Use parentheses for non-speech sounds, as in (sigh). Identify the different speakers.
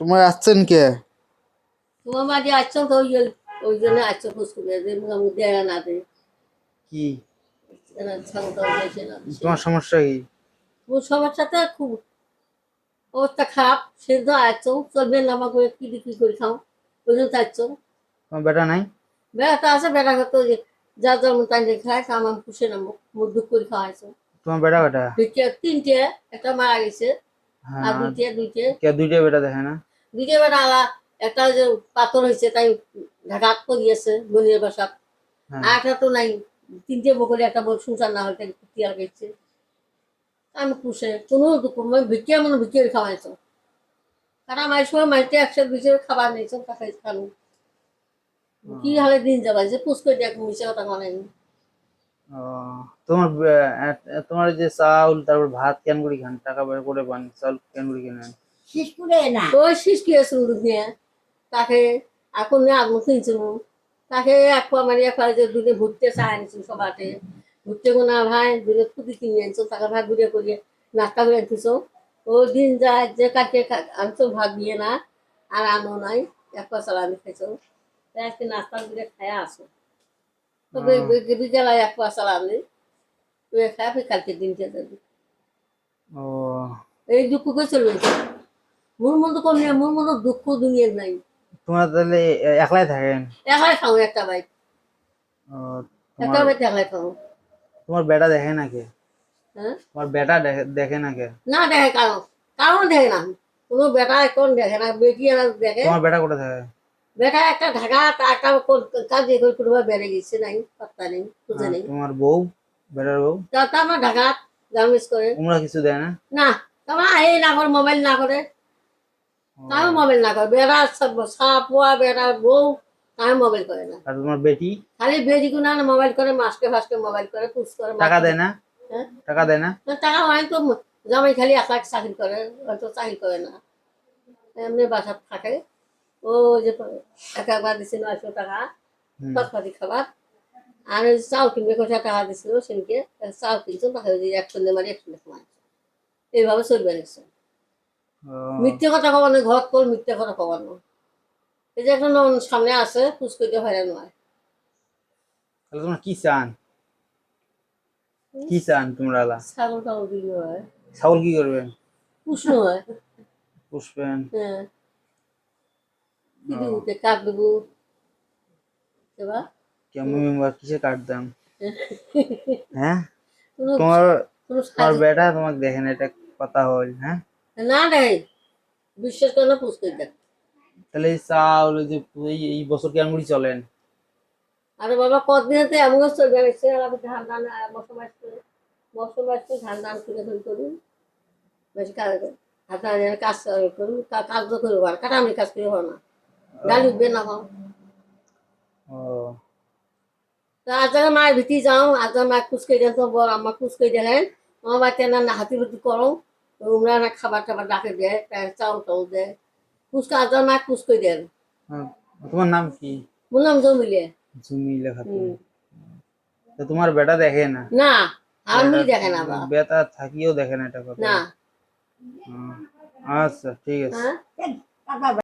Speaker 1: তোমার আসছেন কে?
Speaker 2: তোমার মাঝে আসছো তো ওই জন্য- ওই জন্য আসছো করে দেয় না
Speaker 1: কি?
Speaker 2: না।
Speaker 1: তোমার সমস্যা কি?
Speaker 2: সবার খুব। অবস্থা খারাপ। সে তো আসছো চলবে নামা করে কি খাও? ওই জন্য আসছো
Speaker 1: তোমার বেটা নাই?
Speaker 2: বেড়াতে আছে বেড়া করতে ওই যা যার মতো খায় আমার পুষে নামো মুখ দুঃখ করে খাওয়াইছো।
Speaker 1: তোমার বেটা বেটা?
Speaker 2: দুইটা তিনটে একটা মারা গেছে। আর
Speaker 1: হ্যাঁ।
Speaker 2: দুইটে দুইটে।
Speaker 1: কে দুইটা বেটা দেখে না?
Speaker 2: বেড়া আলা একটা যে পাথর হয়েছে তাই করিয়েছে গলির বাসা
Speaker 1: হ্যাঁ।
Speaker 2: আর একটা তো নাই তিনটে বকলে একটা বল সংসার না হলে টিয়ার গেছে আমি কোনো ভিক্ষে মনে ভিক্ষে খাওয়াইছো। কারণ আমার সময় মাইতে একশো খাবার নিয়েছো তাকে খানো কি হালে দিন যাবা যে পুষ করে দেখ মিশে কথা মানে
Speaker 1: তোমার তোমার যে চাউল তারপর ভাত কেন করি খান? টাকা বের করে পান চাউল কেন করি
Speaker 3: করে না।
Speaker 2: ওই শিস কি আছে নিয়ে তাকে এখন নিয়ে আগুন কিনছিল তাকে এক পা মারি এক পা যে দুধে ঘুরতে চায় আনছিল সবাতে ঘুরতে গোনা ভাই দুধে খুদি কিনে আনছো তাকে ভাগ ঘুরে করিয়ে নাস্তা করে আনছিস ও দিন যায় যে কাকে আনছো ভাগ দিয়ে না আর আনো নাই এক পা চালানি খাইছো তাই আজকে নাস্তা করে খায়া আসো তবে বিকেলায় এক পা চালানি তুই খায় ফের কালকে দিনকে যাবি
Speaker 1: ও।
Speaker 2: এই দুঃখ কে চলবে? মোর মতো কোন নেই মোর মতো দুঃখ দুনিয়ার নাই।
Speaker 1: তোমরা তাহলে একলাই থাকেন?
Speaker 2: একাই খাও একটা বাইক একটা বাইক একাই খাও।
Speaker 1: তোমার বেটা দেখে না কে?
Speaker 2: হ্যাঁ?
Speaker 1: তোমার বেটা দেখে দেখে না
Speaker 2: দেখে কারণ কারণ দেখে না। কোনো বেটা এখন দেখে না বেটি আর দেখে।
Speaker 1: তোমার বেটা কোথায় থাকে?
Speaker 2: বেটা একটা ঢাকা একটা কাজে করে কোনো বেড়ে গেছে নাই পাত্তা নেই খুঁজে
Speaker 1: আর
Speaker 2: নেই।
Speaker 1: তোমার বউ বেটার বউ?
Speaker 2: তা আমার ঢাকা গার্মেন্টস করে
Speaker 1: তোমরা কিছু দেয় না?
Speaker 2: না তোমার এই না করে মোবাইল না করে। তাও মোবাইল না করে বেড়া সব সাপুয়া বেড়া বউ তাও মোবাইল করে না।
Speaker 1: আর তোমার বেটি?
Speaker 2: খালি বেদি গুনা মোবাইল করে মাসকে ফাসকে মোবাইল করে পুষ করে
Speaker 1: টাকা দেয় না?
Speaker 2: হ্যাঁ?
Speaker 1: টাকা দেয় না?
Speaker 2: টাকা হয় তো জামাই খালি এক চাকরি করে হয়তো চাকরি করে না। এমনি বাসার থাকে। ও যে এক একবার দিছিল নয়শো টাকা। তরকারি খাবার। আর যে কিনবে কত টাকা দিছিল সেদিনকে চাউল কিনছো তাকে একশো মারি একশো খাওয়াই এইভাবে চলবে
Speaker 1: ও,
Speaker 2: মিথ্যে কথা কবানো ঘর কর মিথ্যে কথা কবানো এই যে নন সামনে আছে পুষ করতে হয়রান হয়
Speaker 1: তাহলে তোমরা কি চান? কি চান তোমরা লা?
Speaker 2: ছাগল টাগল দিলে হয়
Speaker 1: ছাগল কি করবেন?
Speaker 2: পুষনো হয়
Speaker 1: পুষবেন।
Speaker 2: হ্যাঁ। কি দেবো কাক দেবো?
Speaker 1: কেমন মেম্বার কিসে কাটতাম (laughs) হ্যাঁ? তোমার তোমার বেটা তোমাকে দেখে না এটা কথা হল হ্যাঁ?
Speaker 2: না রে বিশ্বাস করে না দেখ
Speaker 1: তাহলে চাউল যে এই এই বছর কেমন করে চলেন?
Speaker 2: আরে বাবা কতদিনেতে এমন চলবে গেছে আমি ধান ধান ধরে করি বেশি কাজ হাতে কাজ করি কাজ তো করব আর কাটা আমি কাজ করি হব না। ডালি উঠবে না হও
Speaker 1: ও।
Speaker 2: তো আজ জায়গায় মায়ের ভিতরে যাও আজ মায়ের কুচ করে দেন তো বড় আমার কুচ করে দেখেন আমার না হাতি ভুতি করো। তোমরা না খাবার টাবার ডাকে দেয় তার চাউল টাউল দেয় কুচকা আজ মায়ের কুচ করে দেন
Speaker 1: হ্যাঁ। তোমার নাম কি
Speaker 2: বললাম জমিলে
Speaker 1: জুমি লেখা তো
Speaker 2: হুম।
Speaker 1: তো তোমার বেটা দেখে না
Speaker 2: না আর মিল দেখে না বা
Speaker 1: বেটা থাকিও দেখে না এটা কথা
Speaker 2: না
Speaker 1: হুম। আচ্ছা ঠিক আছে
Speaker 2: হ্যাঁ
Speaker 3: টাকা